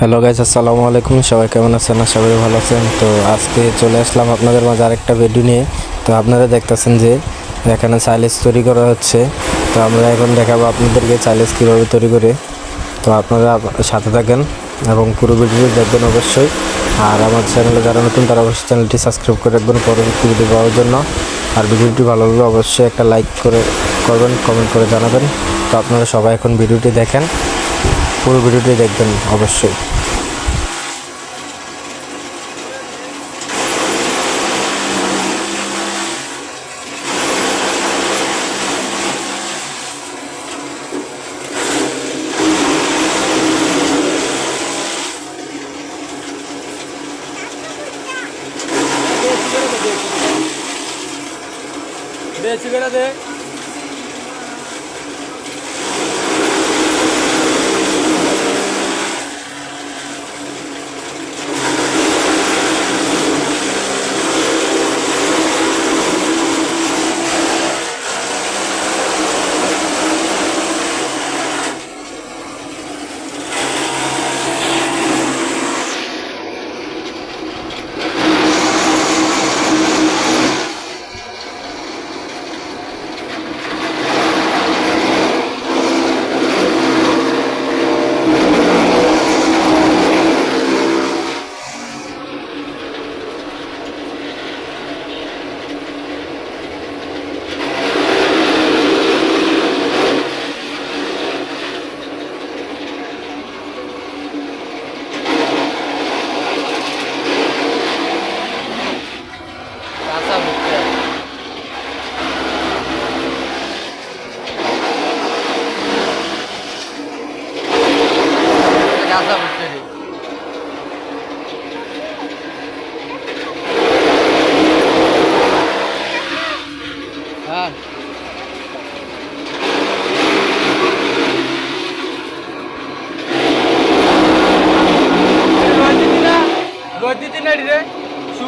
Hello guys আসসালামু আলাইকুম। সবাই কেমন আছেন? আশা করি ভালো আছেন। তো আজকে চলে আসলাম আপনাদের মাঝে আরেকটা ভিডিও নিয়ে। তো আপনারা দেখতেছেন যে এখানে চাইলেজ তৈরি করা হচ্ছে। তো আমরা এখন দেখাবো আপনাদেরকে চাইলেজ কীভাবে তৈরি করে। তো আপনারা সাথে থাকেন এবং পুরো ভিডিও দেখবেন অবশ্যই। আর আমার চ্যানেলে যারা নতুন, তারা অবশ্যই চ্যানেলটি সাবস্ক্রাইব করে রাখবেন পরবর্তী ভিডিও পাওয়ার জন্য। আর ভিডিওটি ভালো লাগলে অবশ্যই একটা লাইক করে করবেন কমেন্ট করে জানাবেন। তো আপনারা সবাই এখন ভিডিওটি দেখেন। পুরো ভিডিওটি দেখবেন অবশ্যই। দে সিগারেট দে?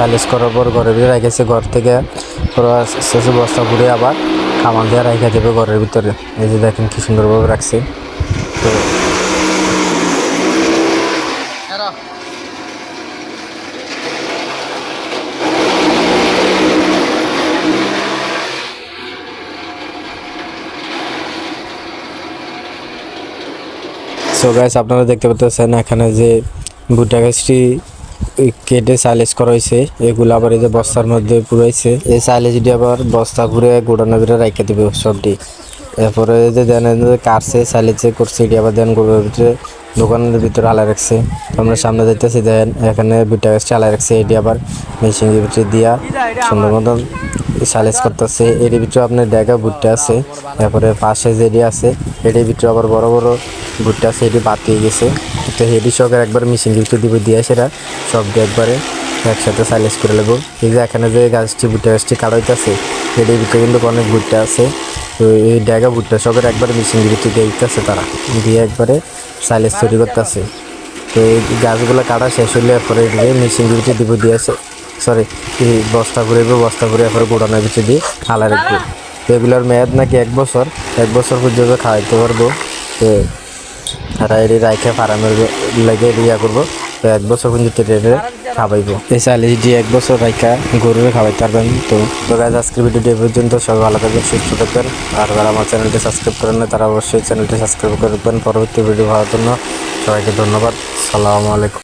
চালিশ করার পর ঘরের ভিতরে রেখেছে ঘর থেকে শেষে বস্তা ঘুরে আবার কামান দিয়ে রেখে দেবে ঘরের ভিতরে। এই যে দেখেন কি সুন্দরভাবে রাখছে। তো সো গাইস আপনারা দেখতে পাচ্ছেন এখানে যে ভুট্টা গাছটি কেটে সাইলেজ করা হয়েছে এগুলো আবার এই যে বস্তার মধ্যে পুরাইছে। এই সাইলেজটি আবার বস্তা ঘুরে গোডানো ভিতরে রেখে দেবে সবটি। এরপরে যে দেন কাটছে, সাইলেজে করছে, এটি আবার দেন গোড়ার ভিতরে, দোকানের ভিতরে আলাই রাখছে। আমরা সামনে যাইতেছি, দেন এখানে বিটা গাছটা আলাই রাখছে, এটি আবার মেশিনের ভিতরে দিয়া সুন্দর মতন সাইলেজ করতেছে। এর ভিতরে আপনার ডেগা ভুট্টা আছে। তারপরে পাশে যেটি আছে। এটির ভিতরে আবার বড় বড় ভুট্টা আছে, এটি বাদ দিয়ে গেছে। তো হেডি সকের একবার মেশিন ভিতরে দিব, দিয়ে সেটা সব দিয়ে একবারে একসাথে সাইলেজ করে নেব। এই যে এখানে যে গাছটি, ভুট্টা গাছটি কাটাইতেছে এটির ভিতরে কিন্তু অনেক ভুট্টা আছে। তো এই ডেগা ভুট্টা সকের একবারে মেশিন দিয়ে দিতেছে তারা। দিয়ে একবারে সাইলেজ তৈরি করতেছে। তো এই গাছগুলো কাটা শেষ হলে পরে মেশিন ভিতরে দিব দিয়েছে সরি এই বস্তা ঘুরে বস্তা ঘুরে এরপরে গোডানোর ভিতরে দিয়ে আলা রাখব। তো এগুলোর মেয়াদ নাকি এক বছর? এক বছর পর্যন্ত খাওয়াইতে পারব। তো এটি রাইখে ফার্মের লাগে ইয়া করব। তো এক বছর পর্যন্ত রেটে খাওয়াইবো। এই চাইলে যদি এক বছর রাইখা গরুরে খাওয়াইতে পারবেন তো তো গাছ আজকের ভিডিওটি পর্যন্ত সবাই ভালো থাকবেন সুস্থ থাকবেন। আর যারা আমার চ্যানেলটি সাবস্ক্রাইব করেন না তারা অবশ্যই চ্যানেলটি সাবস্ক্রাইব করবেন পরবর্তী ভিডিও পাওয়ার জন্য সবাইকে ধন্যবাদ। সালামু আলাইকুম।